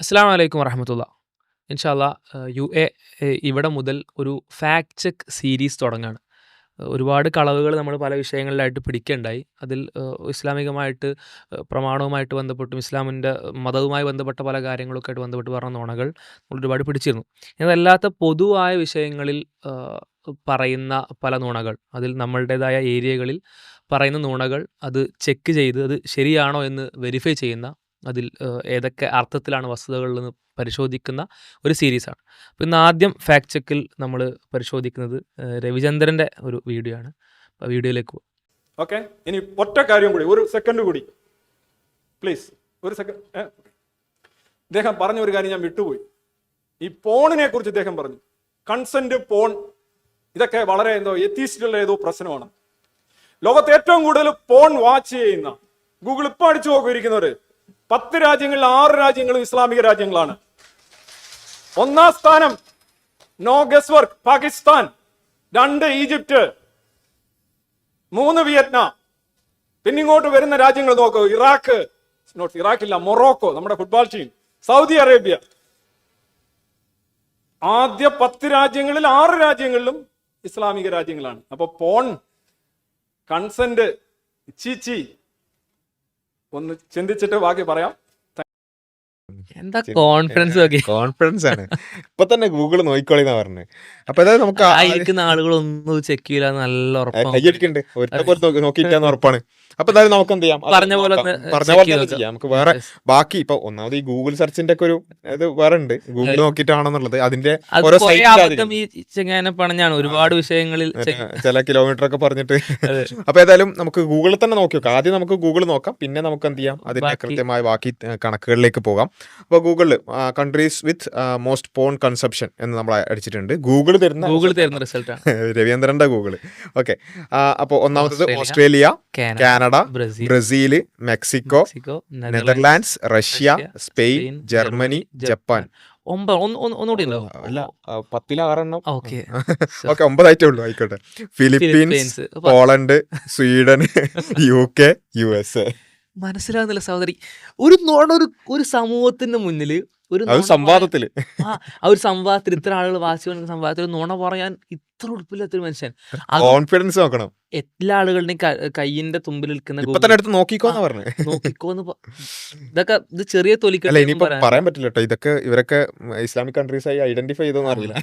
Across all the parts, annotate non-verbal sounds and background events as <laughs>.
അസ്സാം വലൈക്കും വറഹമത്തുള്ള. ഇൻഷാല്ല യു എ ഇവിടെ മുതൽ ഒരു ഫാക്ട് ചെക്ക് സീരീസ് തുടങ്ങുകയാണ് ഒരുപാട് കളവുകൾ നമ്മൾ പല വിഷയങ്ങളിലായിട്ട് പിടിക്കുകയുണ്ടായി അതിൽ ഇസ്ലാമികമായിട്ട് പ്രമാണവുമായിട്ട് ബന്ധപ്പെട്ടും ഇസ്ലാമിന്റെ മതവുമായി ബന്ധപ്പെട്ട പല കാര്യങ്ങളൊക്കെ ആയിട്ട് ബന്ധപ്പെട്ട് പറഞ്ഞ നുണകൾ നമ്മൾ ഒരുപാട് പിടിച്ചിരുന്നു. ഇതല്ലാത്ത പൊതുവായ വിഷയങ്ങളിൽ പറയുന്ന പല നുണകൾ അതിൽ നമ്മളുടേതായ ഏരിയകളിൽ പറയുന്ന നുണകൾ അത് ചെക്ക് ചെയ്ത് അത് ശരിയാണോ എന്ന് വെരിഫൈ ചെയ്യുന്ന അതിൽ ഏതൊക്കെ അർത്ഥത്തിലാണ് വസ്തുതകളെന്ന് പരിശോധിക്കുന്ന ഒരു സീരീസാണ്. അപ്പോൾ ഇന്ന് ആദ്യം ഫാക്ട് ചെക്കിൽ നമ്മൾ പരിശോധിക്കുന്നത് രവിചന്ദ്രന്റെ ഒരു വീഡിയോ ആണ്. അപ്പോൾ വീഡിയോയിലേക്ക് പോകും ഓക്കെ ഇനി ഒറ്റ കാര്യം കൂടി ഒരു സെക്കൻഡ് കൂടി. പ്ലീസ് ഒരു സെക്കൻഡ് ഇദ്ദേഹം പറഞ്ഞ ഒരു കാര്യം ഞാൻ വിട്ടുപോയി. ഈ പോണിനെ കുറിച്ച് ഇദ്ദേഹം പറഞ്ഞു. കൺസെന്റ് പോൺ ഇതൊക്കെ വളരെ എന്തോ എത്തീസ്റ്റുള്ള ഏതോ പ്രശ്നമാണ്. ലോകത്ത് ഏറ്റവും കൂടുതൽ പോൺ വാച്ച് ചെയ്യുന്ന ഗൂഗിൾ ഇപ്പം അടിച്ചു നോക്കിയിരിക്കുന്നവര് പത്ത് രാജ്യങ്ങളിൽ ആറ് രാജ്യങ്ങളും ഇസ്ലാമിക രാജ്യങ്ങളാണ്. ഒന്നാം സ്ഥാനം നോ ഗസ് വർക്ക് പാകിസ്ഥാൻ. രണ്ട് ഈജിപ്റ്റ്. മൂന്ന് വിയറ്റ്നാം. പിന്നിങ്ങോട്ട് വരുന്ന രാജ്യങ്ങൾ നോക്കൂ. ഇറാഖ് നോട്ട് ഇറാഖില്ല മൊറോക്കോ നമ്മുടെ ഫുട്ബോൾ ടീം സൗദി അറേബ്യ. ആദ്യ പത്ത് രാജ്യങ്ങളിൽ ആറ് രാജ്യങ്ങളിലും ഇസ്ലാമിക രാജ്യങ്ങളാണ്. അപ്പൊ പോൺ കൺസെന്റ് ചീച്ചി ഒന്ന് ചിന്തിച്ചിട്ട് ബാക്കി പറയാം. എന്താ കോൺഫിഡൻസ് കോൺഫിഡൻസ് ആണ്. ഇപ്പൊ തന്നെ ഗൂഗിൾ നോക്കിക്കോളിന്നാ പറഞ്ഞത് അപ്പൊ അതായത് നമുക്ക് ആയിരിക്കുന്ന ആളുകളൊന്നും ചെക്ക് ചെയ്യില്ല നല്ല ഉറപ്പാണ്. കയ്യടിക്കണ്ട് ഒരുത്തെ പോലെ നോക്കിയിട്ടാന്ന് ഉറപ്പാണ്. അപ്പൊ എന്തായാലും നമുക്ക് എന്ത് ചെയ്യാം? പറഞ്ഞ പോലെ പറഞ്ഞ പോലെ ചെയ്യാം. നമുക്ക് വേറെ ബാക്കി ഇപ്പൊ ഒന്നാമത് ഈ ഗൂഗിൾ സെർച്ചിന്റെ ഒക്കെ ഒരു ഇത് വേറെ ഉണ്ട്. ഗൂഗിൾ നോക്കിയിട്ടാണെന്നുള്ളത്. അതിന്റെ ഓരോ ഈ ചെങ്ങാനെ പണഞ്ഞാണ്. ഒരുപാട് വിഷയങ്ങളിൽ ചില കിലോമീറ്റർ ഒക്കെ പറഞ്ഞിട്ട്. അപ്പൊ ഏതായാലും നമുക്ക് ഗൂഗിളിൽ തന്നെ നോക്കി നോക്കാം. ആദ്യം നമുക്ക് ഗൂഗിൾ നോക്കാം. പിന്നെ നമുക്ക് എന്ത് ചെയ്യാം? അതിന്റെ കൃത്യമായ ബാക്കി കണക്കുകളിലേക്ക് പോകാം. അപ്പോൾ ഗൂഗിളിൽ countries with most porn consumption എന്ന് നമ്മൾ അടിച്ചിട്ടുണ്ട്. ഗൂഗിൾ തരുന്ന ഗൂഗിൾ തരുന്ന റിസൾട്ട് <laughs> രവീന്ദ്രന്റെ ഗൂഗിൾ. ഓക്കെ. അപ്പോൾ ഒന്നാമത്തത് Australia, Canada Brazil Brazil Mexico Netherlands Russia Spain Germany Japan. ഒമ്പത് ഒന്നുകൂടി ഉണ്ടോ? അല്ല ഓക്കെ. ഓക്കെ <laughs> ഒമ്പതായിട്ടേ ഉള്ളൂ ആയിക്കോട്ടെ. Philippines. Philippines Poland Sweden <laughs> U K U S A. മനസ്സിലാകുന്നില്ല സഹോദരി. ഒരു നോണ ഒരു ഒരു സമൂഹത്തിന്റെ മുന്നിൽ ഒരു അത് സംവാദത്തിൽ. ആ ഒരു സംവാദത്തിൽ ഇത്ര ആളുകൾ വാശി വന്ന സംവാദത്തിൽ നോണ പറയാൻ ഇത്ര ഉറപ്പില്ലാത്തൊരു മനുഷ്യൻ. കോൺഫിഡൻസ് നോക്കണം. എല്ലാ ആളുകളുടെയും കയ്യിന്റെ തുമ്പിൽ നിൽക്കുന്ന എടുത്ത് നോക്കിക്കോന്ന് പറഞ്ഞു. നോക്കിക്കോന്ന് ഇതൊക്കെ ഇത് ചെറിയ തോലിക്കല്ലേ പറയാൻ പറ്റില്ല കേട്ടോ ഇതൊക്കെ ഇവരൊക്കെ ഇസ്ലാമിക് കൺട്രീസ് ആയി ഐഡന്റിഫൈ ചെയ്തോന്ന് അറിയില്ല.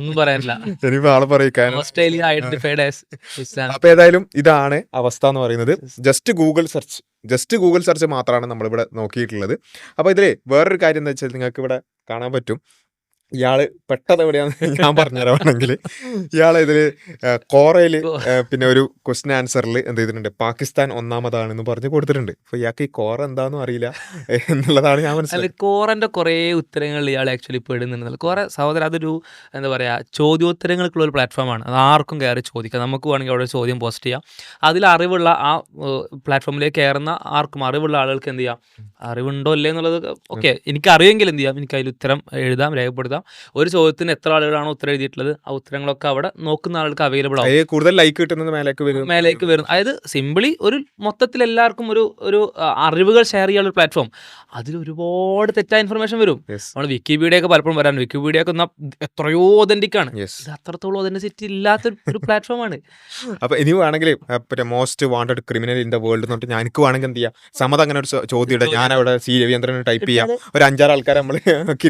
ഒന്നും പറയാനില്ല. ഇനിയിപ്പോ ആളെ പറയിക്കാൻ ഓസ്ട്രേലിയ ഐഡന്റിഫൈഡ് ഇസ്ലാം അപ്പൊ ഏതായാലും ഇതാണ് അവസ്ഥ എന്ന് പറയുന്നത്. Just Google search just Google search മാത്രമാണ് നമ്മളിവിടെ നോക്കിയിട്ടുള്ളത്. അപ്പൊ ഇതിലെ വേറൊരു കാര്യം എന്താ വെച്ചാൽ നിങ്ങൾക്ക് ഇവിടെ കാണാൻ പറ്റും. ഇയാൾ പെട്ടത് എവിടെയാന്ന് ഞാൻ പറഞ്ഞുതരാണെങ്കിൽ ഇയാൾ ഇതിൽ കോറയിൽ കോറയിൽ പിന്നെ ഒരു ക്വസ്റ്റ്യൻ ആൻസറിൽ എന്ത് ചെയ്തിട്ടുണ്ട്? പാകിസ്ഥാൻ ഒന്നാമതാണെന്ന് പറഞ്ഞ് കൊടുത്തിട്ടുണ്ട്. അപ്പൊ ഇയാൾക്ക് ഈ കോറ എന്താണെന്നും അറിയില്ല എന്നുള്ളതാണ് ഞാൻ മനസ്സിലായത് കോറന്റെ കുറെ ഉത്തരങ്ങൾ ഇയാൾ ആക്ച്വലി പെടുന്നുണ്ട് കോറ സഹോദരൻ അതൊരു എന്താ പറയാ ചോദ്യോത്തരങ്ങൾക്കുള്ള ഒരു പ്ലാറ്റ്ഫോമാണ് അത് ആർക്കും കയറി ചോദിക്കാം. നമുക്ക് വേണമെങ്കിൽ അവിടെ ചോദ്യം പോസ്റ്റ് ചെയ്യാം. അതിൽ അറിവുള്ള ആ പ്ലാറ്റ്ഫോമിലേക്ക് കയറുന്ന ആർക്കും അറിവുള്ള ആളുകൾക്ക് എന്ത് ചെയ്യാം? അറിവുണ്ടോ അല്ലേ എന്നുള്ളത് ഓക്കെ എനിക്ക് അറിയുമെങ്കിൽ എന്ത് ചെയ്യാം? എനിക്ക് അതിൽ ഉത്തരം എഴുതാം രേഖപ്പെടുത്താം. ഒരു ചോദ്യത്തിന് എത്ര ആളുകളാണ് ഉത്തരം എഴുതിയിട്ടുള്ളത്? ആ ഉത്തരങ്ങളൊക്കെ അവിടെ നോക്കുന്ന ആൾക്ക് അവൈലബിൾ ആവും. കൂടുതൽ ലൈക്ക് കിട്ടുന്നത് മേലേക്ക് വരും. മേലേക്ക് വരും അതായത് സിമ്പിളി ഒരു മൊത്തത്തിൽ എല്ലാവർക്കും ഒരു ഒരു അറിവുകൾ ഷെയർ ചെയ്യാനുള്ള ഒരു പ്ലാറ്റ്ഫോം അതിൽ ഒരുപാട് തെറ്റായ ഇൻഫർമേഷൻ വരും. നമ്മൾ വിക്കിപീഡിയ ഒക്കെ പലപ്പോഴും വരാൻ വിക്കിപീഡിയ ഒക്കെ എത്രയോ ഒതന്റിക് ആണ്. ഇത് അത്രത്തോളം ഒതന്റിസിറ്റി ഇല്ലാത്ത ഒരു- പ്ലാറ്റ്ഫോം ആണ്. <laughs> അപ്പൊ ഇനി വേണമെങ്കിൽ പിന്നെ most wanted criminal in the world എന്ന് ഞാൻ എനിക്ക് വേണമെങ്കിൽ എന്ത് ചെയ്യാം? സമത അങ്ങനെ ഒരു ചോദ്യം ഇടാം. ഞാൻ അവിടെ സി രവീന്ദ്രനെ ടൈപ്പ് ചെയ്യാം. ഒരു അഞ്ചാറ് ആൾക്കാരെ നമ്മൾ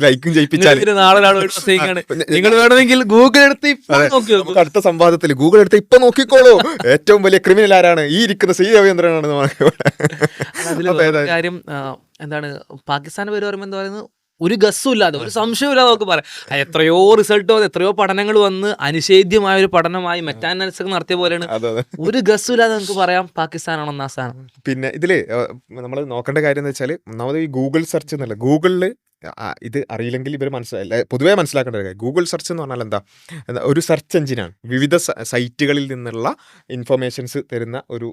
ലൈക്കും ചെയ്യിപ്പിച്ചാൽ ആണ്. നിങ്ങൾ വേണമെങ്കിൽ ഗൂഗിൾ എടുത്ത് നമുക്ക് അടുത്ത സംവാദത്തിൽ ഗൂഗിൾ എടുത്ത് ഇപ്പൊ നോക്കിക്കോളൂ. ഏറ്റവും വലിയ ക്രിമിനൽ ആരാണ്? ഈ ഇരിക്കുന്ന സി ഏതായാലും- കാര്യം എന്താണ് പാകിസ്ഥാൻ പേര് പറയുമ്പോൾ എന്താ പറയുന്നത് ഒരു ഗസ്സും ഇല്ലാതെ ഒരു സംശയവും ഇല്ലാതെ നമുക്ക് പറയാം. എത്രയോ റിസൾട്ട് വന്ന് എത്രയോ പഠനങ്ങൾ വന്ന് അനിഷേധ്യമായ ഒരു പഠനമായി മെറ്റാനാലിസിസ് നടത്തിയ പോലെയാണ്. ഒരു ഗസ്സും ഇല്ലാതെ നമുക്ക് പറയാം പാകിസ്ഥാനാണ് ഒന്നാം സ്ഥാനം പിന്നെ ഇതിൽ നമ്മൾ നോക്കേണ്ട കാര്യം എന്ന് വെച്ചാൽ ഒന്നാമത് ഈ ഗൂഗിൾ സെർച്ച് എന്നല്ല ഗൂഗിളിൽ ഇത് അറിയില്ലെങ്കിൽ ഇവർ മനസ്സിലായില്ല പൊതുവേ മനസ്സിലാക്കേണ്ട ഒരു കാര്യം. ഗൂഗിൾ സെർച്ച് എന്ന് പറഞ്ഞാൽ എന്താ? ഒരു സെർച്ച് എഞ്ചിനാണ് വിവിധ സൈറ്റുകളിൽ നിന്നുള്ള ഇൻഫർമേഷൻസ് തരുന്ന ഒരു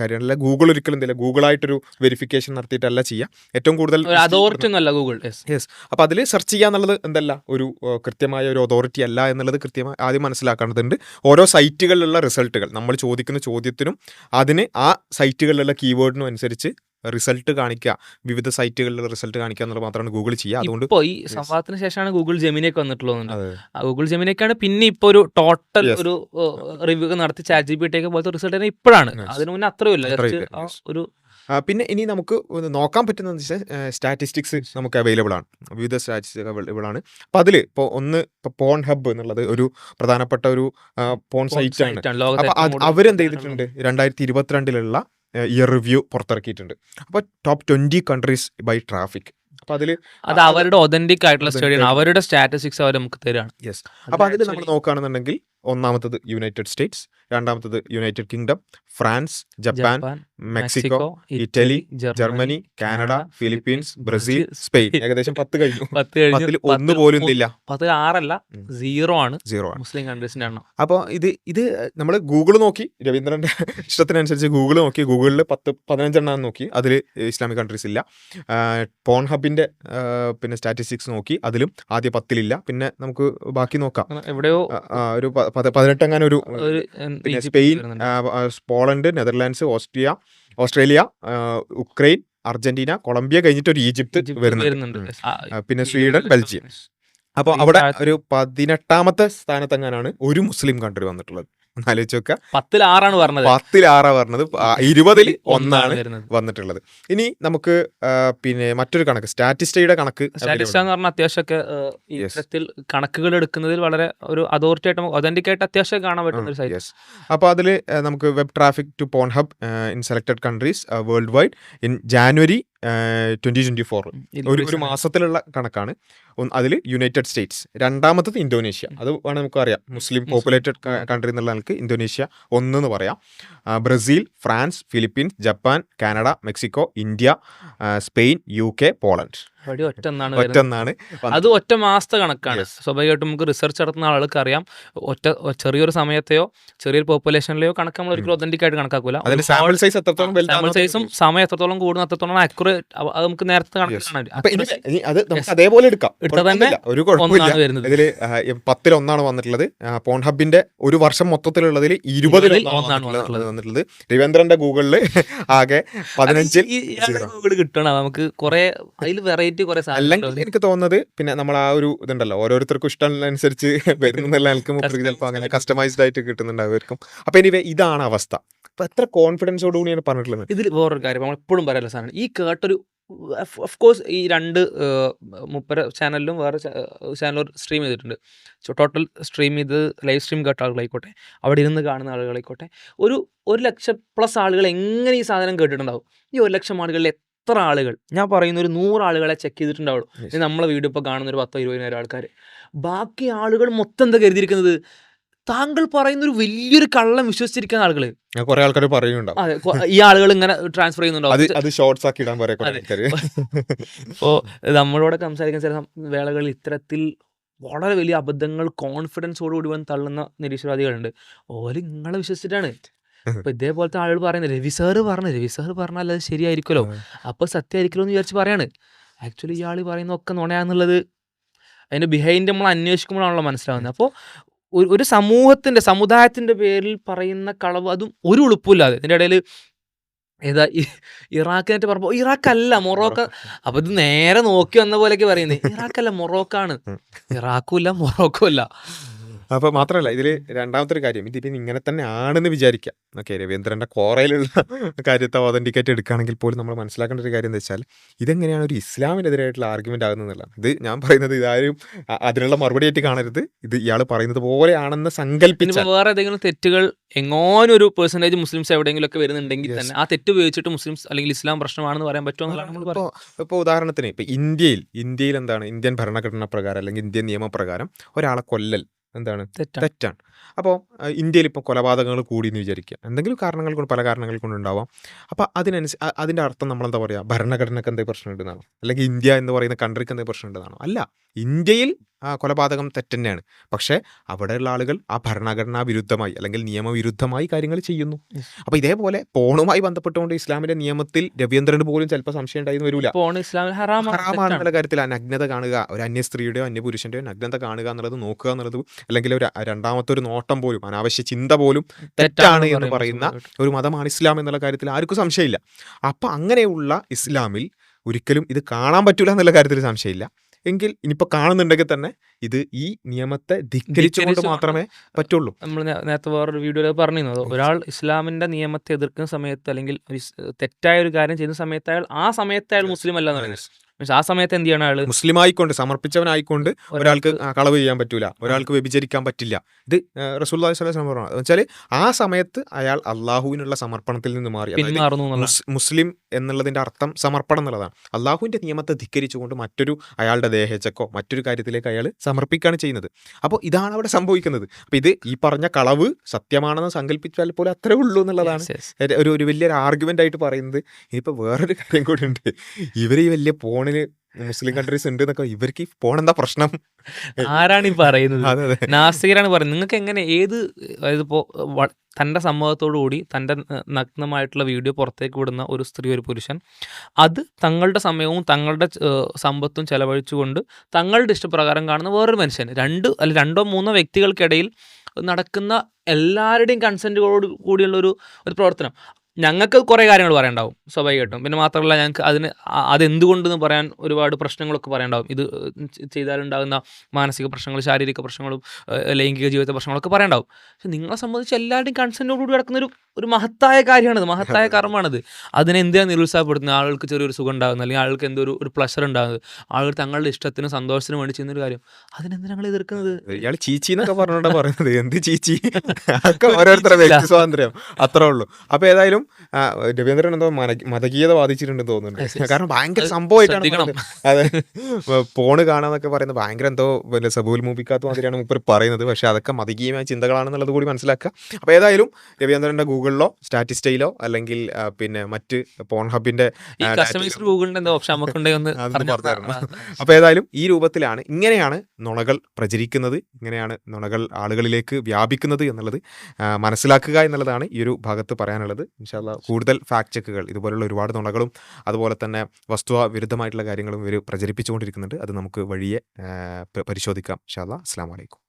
കാര്യമല്ല ഗൂഗിൾ ഒരിക്കലും എന്തില്ല ഗൂഗിളായിട്ടൊരു വെരിഫിക്കേഷൻ നടത്തിയിട്ടല്ല ചെയ്യുക ഏറ്റവും കൂടുതൽ അതോറിറ്റി എന്നല്ല ഗൂഗിൾ യെസ് അപ്പോൾ അതിൽ സെർച്ച് ചെയ്യുക എന്നുള്ളത് എന്തല്ല? ഒരു കൃത്യമായ ഒരു അതോറിറ്റി അല്ല എന്നുള്ളത് കൃത്യമായി ആദ്യം മനസ്സിലാക്കേണ്ടതുണ്ട്. ഓരോ സൈറ്റുകളിലുള്ള റിസൾട്ടുകൾ നമ്മൾ ചോദിക്കുന്ന ചോദ്യത്തിനും അതിന് ആ സൈറ്റുകളിലുള്ള കീവേഡിനും അനുസരിച്ച് റിസൾട്ട് കാണിക്കുക വിവിധ സൈറ്റുകളിൽ റിസൾട്ട് കാണിക്കുക എന്നുള്ളത് മാത്രമാണ് ഗൂഗിൾ ചെയ്യുക. അതുകൊണ്ട് ഇപ്പോൾ ഈ സംഭവത്തിന് ശേഷമാണ് ഗൂഗിൾ ജെമിനേക്ക് വന്നിട്ടുള്ളത്. ഗൂഗിൾ ജെമിനേക്കാണ് പിന്നെ ഇപ്പോൾ ഒരു ടോട്ടൽ ഒരു റിവ്യൂ നടത്തി ചാറ്റ് ജി പി ടി ഒക്കെ പോലത്തെ റിസൾട്ട് തന്നെ ഇപ്പോഴാണ്. അതിന് മുന്നേ അത്രയും ഇല്ല അത്രയും ജസ്റ്റ് ഇല്ല. Yes. ഒരു പിന്നെ ഇനി നമുക്ക് നോക്കാൻ പറ്റുന്നതെന്ന് വെച്ചാൽ സ്റ്റാറ്റിസ്റ്റിക്സ് നമുക്ക് അവൈലബിൾ ആണ്. വിവിധ സ്റ്റാറ്റിസ്റ്റിക്സ് അവൈലബിൾ ആണ്. അപ്പോൾ അതിൽ ഇപ്പോൾ ഒന്ന് ഇപ്പോൾ പോൺ ഹബ്ബ് എന്നുള്ളത് ഒരു പ്രധാനപ്പെട്ട ഒരു പോൺ സൈറ്റ് ആണ് കൂടുതൽ അവരെന്ത് ചെയ്തിട്ടുണ്ട്? രണ്ടായിരത്തി ഇരുപത്തിരണ്ടിലുള്ള ഇയർ റിവ്യൂ പുറത്തിറക്കിയിട്ടുണ്ട്. അപ്പോൾ top twenty countries by traffic അപ്പോൾ അതിൽ അത് അവരുടെ ഒതന്റിക് ആയിട്ടുള്ള സ്റ്റഡിയാണ് അവരുടെ സ്റ്റാറ്റിസ്റ്റിക്സ് അവർ നമുക്ക് തരാണ്. യെസ് അപ്പോൾ അതിൽ നമ്മൾ നോക്കുകയാണെന്നുണ്ടെങ്കിൽ ഒന്നാമത്തത് യുണൈറ്റഡ് സ്റ്റേറ്റ്സ് രണ്ടാമത്തത് United Kingdom France Japan Mexico Italy Germany Canada Philippines Brazil Spain. ഏകദേശം പത്ത് കഴിഞ്ഞു. പത്ത് കഴിഞ്ഞ്. പത്തിൽ ഒന്ന് പോലും ഇല്ല. പത്തിൽ ആറല്ല സീറോ ആണ് സീറോ ആണ്. മുസ്ലിം കൺട്രീസിന്റെ എണ്ണം. അപ്പോൾ ഇത് ഇത് നമ്മൾ ഗൂഗിൾ നോക്കി രവീന്ദ്രന്റെ <laughs> ഇഷ്ടത്തിനനുസരിച്ച് ഗൂഗിൾ നോക്കി ഗൂഗിളിൽ പത്ത് പതിനഞ്ചെണ്ണം നോക്കി അതിൽ ഇസ്ലാമിക് കൺട്രീസ് ഇല്ല. പോൺ ഹബിന്റെ പിന്നെ സ്റ്റാറ്റിസ്റ്റിക്സ് നോക്കി അതിലും ആദ്യ പത്തിലില്ല. പിന്നെ നമുക്ക് ബാക്കി നോക്കാം. എവിടെയോ ഒരു പ- പത- പതിനെട്ടങ്ങനെ ഒരു Spain Poland Netherlands Austria Australia Ukraine Argentina Colombia കഴിഞ്ഞിട്ട് ഒരു ഈജിപ്ത് വരുന്നുണ്ട്. പിന്നെ സ്വീഡൻ ബെൽജിയം. അപ്പോൾ അവിടെ ഒരു പതിനെട്ടാമത്തെ സ്ഥാനത്തെങ്ങാനാണ് ഒരു മുസ്ലിം കൺട്രി വന്നിട്ടുള്ളത്. ആലോചിച്ച് നോക്കുക. പത്തിൽ ആറാണ് പറഞ്ഞത്. പത്തിൽ ആറാ പറഞ്ഞത് ഇരുപതിൽ ഒന്നാണ് വന്നിട്ടുള്ളത്. ഇനി നമുക്ക് പിന്നെ മറ്റൊരു കണക്ക് സ്റ്റാറ്റിസ്റ്റയുടെ കണക്ക് സ്റ്റാറ്റിസ്റ്റ എന്ന് പറഞ്ഞാൽ അത്യാവശ്യമൊക്കെ. ഇത്തരത്തിൽ കണക്കുകൾ എടുക്കുന്നതിൽ വളരെ ഒരു അതോറിറ്റി ആയിട്ട് ഒതന്റിക് ആയിട്ട് അത്യാവശ്യം കാണാൻ പറ്റുന്ന ഒരു സൈറ്റ് അപ്പോൾ അതിൽ നമുക്ക് web traffic to Pornhub in selected countries worldwide in January twenty twenty four ഒരു ഒരു മാസത്തിലുള്ള കണക്കാണ്. അതിൽ യുണൈറ്റഡ് സ്റ്റേറ്റ്സ് രണ്ടാമത്തത് ഇന്തോനേഷ്യ. അത് വേണം നമുക്ക് അറിയാം മുസ്ലിം. പോപ്പുലേറ്റഡ് കൺട്രി എന്നുള്ള നമുക്ക് ഇന്തോനേഷ്യ ഒന്ന് എന്ന് പറയാം Brazil France Philippines Japan Canada Mexico India Spain U K Poland. വഴി ഒറ്റ എന്നാണ് അത് ഒറ്റ മാസത്തെ കണക്കാണ്. സ്വാഭാവികമായിട്ടും നമുക്ക് റിസർച്ച് നടത്തുന്ന ആളുകൾക്ക് അറിയാം. ഒറ്റ ചെറിയൊരു സമയത്തെയോ ചെറിയൊരു പോപ്പുലേഷനിലെയോ കണക്ക് നമ്മൾ ഒരിക്കലും ഒതന്റിക് ആയിട്ട് കണക്കാക്കൂല. സാമ്പിൾ സൈസ് എത്രത്തോളം സാമ്പിൾ സൈസും സമയം എത്രത്തോളം കൂടുന്ന അത്രത്തോളം അക്യുറേറ്റ് അത് നമുക്ക് നേരത്തെ കണക്കാണ്. അതേപോലെ എടുക്കാം. തന്നെ. ഒരു കുഴപ്പമില്ല. വരുന്നത്. ഒന്നാണ് വന്നിട്ടുള്ളത്. പോൺ ഹബിന്റെ ഒരു വർഷം മൊത്തത്തിലുള്ളതിൽ ഇരുപതിൽ വന്നിട്ടുള്ളത്. രവീന്ദ്രന്റെ ഗൂഗിളിൽ ആകെ പതിനഞ്ചിൽ. ഗൂഗിൾ കിട്ടണം. നമുക്ക് കുറെ അതിൽ വെറൈറ്റി കുറെ അല്ലെങ്കിൽ എനിക്ക് തോന്നുന്നത് പിന്നെ നമ്മൾ ആ ഒരു ഇതുണ്ടല്ലോ ഓരോരുത്തർക്കും ഇഷ്ടമുള്ളതനുസരിച്ച് വരുന്നുള്ള ആൾക്ക് ചിലപ്പോൾ അങ്ങനെ കസ്റ്റമൈസ്ഡ് ആയിട്ട് കിട്ടുന്നുണ്ടാവും അപ്പൊ എനിവേ ഇതാണ് അവസ്ഥ. അപ്പൊ എത്ര കോൺഫിഡൻസോട് കൂടിയാണ് പറഞ്ഞിട്ടുള്ളത്? ഇതിൽ വേറൊരു കാര്യം നമ്മൾ എപ്പോഴും പറയാനുള്ള സാധനം ഈ കേട്ടൊരു ഓഫ് കോഴ്സ് ഈ രണ്ട് മുപ്പര ചാനലിലും വേറെ ചാനലും സ്ട്രീം ചെയ്തിട്ടുണ്ട്. ടോട്ടൽ സ്ട്രീം ചെയ്ത് ലൈവ് സ്ട്രീം കേട്ട ആളുകളായിക്കോട്ടെ അവിടെ ഇരുന്ന് കാണുന്ന ആളുകളായിക്കോട്ടെ ഒരു ഒരു ലക്ഷം പ്ലസ് ആളുകൾ എങ്ങനെ ഈ സാധനം കേട്ടിട്ടുണ്ടാവും? ഈ ഒരു ലക്ഷം ആളുകളിൽ എത്ര ആളുകൾ? ഞാൻ പറയുന്ന ഒരു നൂറ് ആളുകളെ ചെക്ക് ചെയ്തിട്ടുണ്ടാവുള്ളൂ. നമ്മളെ വീട് ഇപ്പോൾ കാണുന്ന ഒരു പത്തോ ഇരുപതിനായിരം ആൾക്കാർ ബാക്കി ആളുകൾ മൊത്തം എന്താ കരുതിയിരിക്കുന്നത്? താങ്കൾ പറയുന്ന ഒരു വലിയൊരു കള്ളം വിശ്വസിച്ചിരിക്കുന്ന ആളുകൾ കുറെ ആൾക്കാർ പറയുന്നുണ്ടാവും. അതെ ഈ ആളുകൾ ഇങ്ങനെ ട്രാൻസ്ഫർ ചെയ്യുന്നുണ്ടാവും. അത് ഷോർട്സ് ആക്കി ഇടാൻ. <laughs> ഇപ്പോൾ നമ്മളോട് സംസാരിക്കുന്ന ചില വേളകളിൽ ഇത്തരത്തിൽ വളരെ വലിയ അബദ്ധങ്ങൾ കോൺഫിഡൻസോടുകൂടി വന്ന് തള്ളുന്ന നിരീശ്വരവാദികളുണ്ട്. ഓര് നിങ്ങളെ വിശ്വസിച്ചിട്ടാണ്. അപ്പൊ ഇതേപോലത്തെ ആളുകൾ പറയുന്നത് രവി സാറ് പറഞ്ഞു രവി സാറ് പറഞ്ഞാൽ അത് ശരിയായിരിക്കുമല്ലോ. അപ്പൊ സത്യമായിരിക്കുമല്ലോ എന്ന് വിചാരിച്ച് പറയാണ്. ആക്ച്വലി ഇയാൾ പറയുന്ന ഒക്കെ നുണയാന്നുള്ളത് അതിന്റെ ബിഹൈൻഡ് നമ്മൾ അന്വേഷിക്കുമ്പോഴാണല്ലോ മനസ്സിലാവുന്നത്. അപ്പോൾ ഒരു സമൂഹത്തിന്റെ സമുദായത്തിന്റെ പേരിൽ പറയുന്ന കളവ് അതും ഒരു ഉളുപ്പില്ലാതെ ഇതിന്റെ ഇടയിൽ ഏതാ ഇറാഖിനായിട്ട് പറഞ്ഞപ്പോ ഇറാഖ് അല്ല മൊറോക്ക. അപ്പൊ ഇത് നേരെ നോക്കി വന്ന പോലെയൊക്കെ പറയുന്നത്. <laughs> ഇറാഖ് അല്ല മൊറോക്കാണ്. ഇറാഖും ഇല്ല മൊറോക്കും ഇല്ല അപ്പൊ മാത്രമല്ല ഇതിൽ രണ്ടാമത്തെ ഒരു കാര്യം ഇതിപ്പോ ഇങ്ങനെ തന്നെ ആണെന്ന് വിചാരിക്കാം. ഓക്കെ രവീന്ദ്രന്റെ കോറയിലുള്ള കാര്യത്തെ ഓതന്റിക്കേറ്റ് എടുക്കുകയാണെങ്കിൽ പോലും നമ്മൾ മനസ്സിലാക്കേണ്ട ഒരു കാര്യം എന്താ വെച്ചാൽ ഇതെങ്ങനെയാണ് ഒരു ഇസ്ലാമിനെതിരായിട്ടുള്ള ആർഗ്യുമെന്റ് ആകുന്നതല്ല ഇത് ഞാൻ പറയുന്നത് ഇതാരും അതിനുള്ള മറുപടി ആയിട്ട് കാണരുത്. ഇത് ഇയാൾ പറയുന്നത് പോലെയാണെന്ന് സങ്കല്പിച്ച് വേറെ ഏതെങ്കിലും തെറ്റുകൾ എങ്ങാനും ഒരു മുസ്ലിംസ് എവിടെയെങ്കിലും ഒക്കെ വരുന്നുണ്ടെങ്കിൽ തന്നെ ആ തെറ്റ് ഉപയോഗിച്ചിട്ട് മുസ്ലിംസ് അല്ലെങ്കിൽ ഇസ്ലാം പ്രശ്നമാണെന്ന് പറയാൻ പറ്റുമോ എന്നുള്ളതാണ് ഇപ്പോൾ ഇപ്പോൾ ഉദാഹരണത്തിന് ഇപ്പൊ ഇന്ത്യയിൽ ഇന്ത്യയിൽ എന്താണ് ഇന്ത്യൻ ഭരണഘടന പ്രകാരം അല്ലെങ്കിൽ ഇന്ത്യൻ നിയമപ്രകാരം ഒരാളെ കൊല്ലൽ. എന്താണ്? തെറ്റാണ്. അപ്പോൾ ഇന്ത്യയിൽ ഇപ്പോൾ കൊലപാതകങ്ങൾ കൂടി എന്ന് വിചാരിക്കുക. എന്തെങ്കിലും കാരണങ്ങൾ കൊണ്ട് പല കാരണങ്ങൾ കൊണ്ടുണ്ടാവാം. അപ്പോൾ അതിനനുസരിച്ച് അതിന്റെ അർത്ഥം നമ്മൾ എന്താ പറയുക ഭരണഘടനയ്ക്ക് എന്തെങ്കിലും പ്രശ്നം ഉണ്ടെന്നാണോ അല്ലെങ്കിൽ ഇന്ത്യ എന്ന് പറയുന്ന കൺട്രിക്ക് എന്തെങ്കിലും പ്രശ്നം ഉണ്ടെന്നാണോ അല്ല. ഇന്ത്യയിൽ ആ, കൊലപാതകം തെറ്റന്നെയാണ്. പക്ഷേ അവിടെയുള്ള ആളുകൾ ആ ഭരണഘടനാ വിരുദ്ധമായി അല്ലെങ്കിൽ നിയമവിരുദ്ധമായി കാര്യങ്ങൾ ചെയ്യുന്നു. അപ്പോൾ ഇതേപോലെ പോണുമായി ബന്ധപ്പെട്ടുകൊണ്ട് ഇസ്ലാമിന്റെ നിയമത്തിൽ രവീന്ദ്രന് പോലും ചിലപ്പോൾ സംശയം ഉണ്ടായിരുന്നു വരില്ല പോണ് ഇസ്ലാമിൽ. ഹറാമാണെന്നുള്ള കാര്യത്തിൽ ആ നഗ്നത കാണുക. ഒരു അന്യ സ്ത്രീയുടെയോ അന്യ നഗ്നത കാണുക എന്നുള്ളത് നോക്കുക എന്നുള്ളത് അല്ലെങ്കിൽ ഒരു രണ്ടാമത്തെ ഒരു നോട്ടം പോലും അനാവശ്യ ചിന്ത പോലും തെറ്റാണ് എന്ന് പറയുന്ന ഒരു മതമാണ് ഇസ്ലാം എന്നുള്ള കാര്യത്തിൽ ആർക്കും സംശയമില്ല. അപ്പം അങ്ങനെയുള്ള ഇസ്ലാമിൽ ഒരിക്കലും ഇത് കാണാൻ പറ്റൂല എന്നുള്ള കാര്യത്തിൽ സംശയമില്ല. എങ്കിൽ ഇനിയിപ്പോൾ കാണുന്നുണ്ടെങ്കിൽ തന്നെ ഇത് ഈ നിയമത്തെ ധിക്കരിച്ചുകൊണ്ട് മാത്രമേ പറ്റുള്ളൂ. നമ്മൾ നേരത്തെ വേറൊരു വീഡിയോയിൽ പറഞ്ഞിരുന്നത് ഒരാൾ ഇസ്ലാമിന്റെ നിയമത്തെ എതിർക്കുന്ന സമയത്ത് അല്ലെങ്കിൽ തെറ്റായ ഒരു കാര്യം ചെയ്യുന്ന സമയത്ത് അയാൾ ആ സമയത്ത് അയാൾ മുസ്ലിം അല്ല എന്ന് പറയുന്നത്. മീൻസ് ആ സമയത്ത് എന്ത് ചെയ്യണം അയാൾ മുസ്ലിം ആയിക്കൊണ്ട് സമർപ്പിച്ചവനായിക്കൊണ്ട് ഒരാൾക്ക് കളവ് ചെയ്യാൻ പറ്റൂല. ഒരാൾക്ക് വ്യഭിചരിക്കാൻ പറ്റില്ല. ഇത് റസൂൽ പറഞ്ഞു വെച്ചാൽ ആ സമയത്ത് അയാൾ അള്ളാഹുവിനുള്ള സമർപ്പണത്തിൽ നിന്ന് മാറി. മുസ്ലിം എന്നുള്ളതിന്റെ അർത്ഥം സമർപ്പണം എന്നുള്ളതാണ്. അള്ളാഹുവിന്റെ നിയമത്തെ ധിക്കരിച്ചുകൊണ്ട് മറ്റൊരു അയാളുടെ ദേഹച്ചക്കോ മറ്റൊരു കാര്യത്തിലേക്ക് അയാൾ സമർപ്പിക്കുകയാണ് ചെയ്യുന്നത്. അപ്പോൾ ഇതാണ് അവിടെ സംഭവിക്കുന്നത്. അപ്പോൾ ഇത് ഈ പറഞ്ഞ കളവ് സത്യമാണെന്ന് സങ്കല്പിച്ചാൽ പോലും അത്രേ ഉള്ളൂ എന്നുള്ളതാണ്. ഒരു- വലിയൊരു ആർഗ്യുമെന്റ് ആയിട്ട് പറയുന്നത്. ഇനിയിപ്പോൾ വേറൊരു കാര്യം കൂടി ഉണ്ട്. ഇവർ ഈ വലിയ ഫോണിൽ മുസ്ലിം കൺട്രീസ് ഉണ്ട് എന്നൊക്കെ ഇവർക്ക് ഈ ഫോൺ എന്താ പ്രശ്നം? ആരാണ് ഈ പറയുന്നത്? നാസിറാണ് പറയുന്നത്. നിങ്ങൾക്ക് എങ്ങനെ ഏത് അതായത് ഇപ്പോൾ തന്റെ കൂടി തന്റെ നഗ്നമായിട്ടുള്ള വീഡിയോ പുറത്തേക്ക് വിടുന്ന ഒരു സ്ത്രീ ഒരു പുരുഷൻ അത് തങ്ങളുടെ സമയവും തങ്ങളുടെ സമ്പത്തും ചെലവഴിച്ചുകൊണ്ട് തങ്ങളുടെ ഇഷ്ടപ്രകാരം കാണുന്ന വേറൊരു മനുഷ്യൻ. രണ്ട് അല്ല രണ്ടോ മൂന്നോ വ്യക്തികൾക്കിടയിൽ നടക്കുന്ന എല്ലാവരുടെയും കൺസെന്റോട് കൂടിയുള്ള ഒരു ഒരു പ്രവർത്തനം. ഞങ്ങൾക്ക് കുറേ കാര്യങ്ങൾ പറയണ്ടാവും സ്വാഭാവികമായിട്ടും. പിന്നെ മാത്രമല്ല ഞങ്ങൾക്ക് അതിന് അതെന്തുകൊണ്ടെന്ന് പറയാൻ ഒരുപാട് പ്രശ്നങ്ങളൊക്കെ പറയണ്ടാവും ഇത് ചെയ്താലുണ്ടാകുന്ന മാനസിക പ്രശ്നങ്ങൾ ശാരീരിക പ്രശ്നങ്ങളും ലൈംഗിക ജീവിത പ്രശ്നങ്ങളൊക്കെ പറയണ്ടാവും പക്ഷെ നിങ്ങളെ സംബന്ധിച്ച് എല്ലാവരുടെയും കൺസെന്റോടുകൂടി നടക്കുന്ന ഒരു ഒരു മഹത്തായ കാര്യമാണത്. മഹത്തായ കർമ്മമാണത്. അതിനെ എന്തിനാണ് നിരുത്സാഹപ്പെടുത്തുന്നത് ആളുകൾക്ക് ചെറിയൊരു സുഖം ഉണ്ടാകുന്നത് അല്ലെങ്കിൽ ആൾക്ക് എന്തോ ഒരു പ്ലഷർ ഉണ്ടാകുന്നത്. ആളുകൾ തങ്ങളുടെ ഇഷ്ടത്തിനും സന്തോഷത്തിനും വേണ്ടി ചെയ്യുന്ന ഒരു കാര്യം. അതിനെന്തിനാണ് ഞങ്ങൾ എതിർക്കുന്നത്? ഇയാൾ ചീച്ചി എന്നൊക്കെ പറഞ്ഞോണ്ടാ പറയുന്നത്. എന്ത് ചീച്ചി? ഓരോരുത്തരുടെ വ്യക്തി സ്വാതന്ത്ര്യം. അത്രേ ഉള്ളൂ. അപ്പൊ ഏതായാലും ആ, രവീന്ദ്രൻ എന്തോ മതകീയത ബാധിച്ചിട്ടുണ്ടെന്ന് തോന്നുന്നുണ്ട്. കാരണം ഭയങ്കര സംഭവമായിട്ടാണ്. അതെ. പോണ് കാണാന്നൊക്കെ പറയുന്നത് ഭയങ്കര എന്തോ വലിയ സബൂൽ മൂപ്പിക്കാത്ത മാതിരിയാണ് മുപ്പർ പറയുന്നത്. പക്ഷേ അതൊക്കെ മതകീയമായ ചിന്തകളാണെന്നുള്ളത് കൂടി മനസ്സിലാക്കുക. അപ്പൊ ഏതായാലും രവീന്ദ്രന്റെ ഗൂഗിളിലോ സ്റ്റാറ്റിസ്റ്റയിലോ അല്ലെങ്കിൽ പിന്നെ മറ്റ് പോൺ ഹബിന്റെ ഗൂഗിളിന്റെ ഓപ്ഷൻ അപ്പോൾ ഏതായാലും ഈ രൂപത്തിലാണ് ഇങ്ങനെയാണ് നുണകൾ പ്രചരിക്കുന്നത്. ഇങ്ങനെയാണ് നുണകൾ ആളുകളിലേക്ക് വ്യാപിക്കുന്നത് എന്നുള്ളത് മനസ്സിലാക്കുക എന്നുള്ളതാണ് ഈ ഒരു ഭാഗത്ത് പറയാനുള്ളത്. ഇൻഷാല്ല കൂടുതൽ ഫാക്ട് ചെക്കുകൾ ഇതുപോലുള്ള ഒരുപാട് നുണകളും അതുപോലെ തന്നെ വസ്തുവ വിരുദ്ധമായിട്ടുള്ള കാര്യങ്ങളും ഇവർ പ്രചരിപ്പിച്ചുകൊണ്ടിരിക്കുന്നുണ്ട്. അത് നമുക്ക് വഴിയെ പരിശോധിക്കാം. ഇൻഷാല്ല അസ്സാം വലൈക്കും